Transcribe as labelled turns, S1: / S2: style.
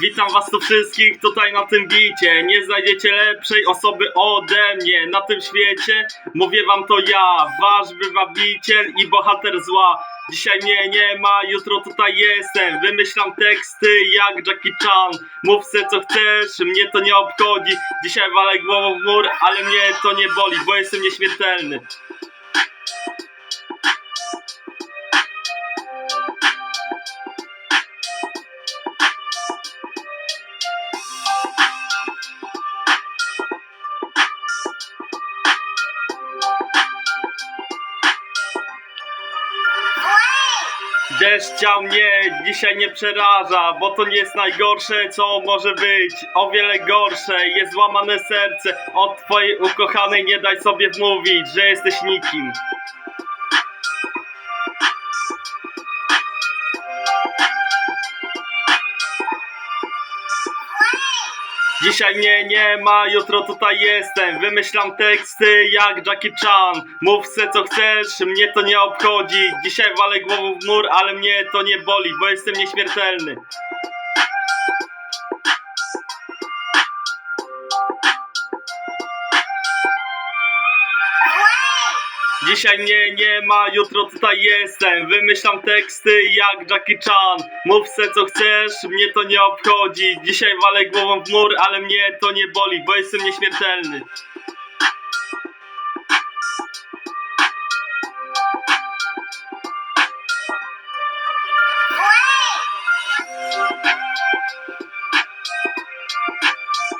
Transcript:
S1: Witam was tu wszystkich tutaj na tym bicie Nie znajdziecie lepszej osoby ode mnie na tym świecie. Mówię wam to ja, wasz wybawiciel i bohater zła. Dzisiaj mnie nie ma, jutro tutaj jestem. Wymyślam teksty jak Jackie Chan. Mów se co chcesz, mnie to nie obchodzi. Dzisiaj walę głową w mur, ale mnie to nie boli Bo jestem nieśmiertelny Deszcia mnie dzisiaj nie przeraża, bo to nie jest najgorsze, co może być. O wiele gorsze jest złamane serce. Od twojej ukochanej nie daj sobie wmówić, że jesteś nikim. Dzisiaj mnie nie ma, jutro tutaj jestem. Wymyślam teksty jak Jackie Chan. Mów se co chcesz, mnie to nie obchodzi. Dzisiaj walę głową w mur, ale mnie to nie boli Bo jestem nieśmiertelny Dzisiaj mnie nie ma, jutro tutaj jestem. Wymyślam teksty jak Jackie Chan. Mów se co chcesz, mnie to nie obchodzi. Dzisiaj walę głową w mur, ale mnie to nie boli Bo jestem nieśmiertelny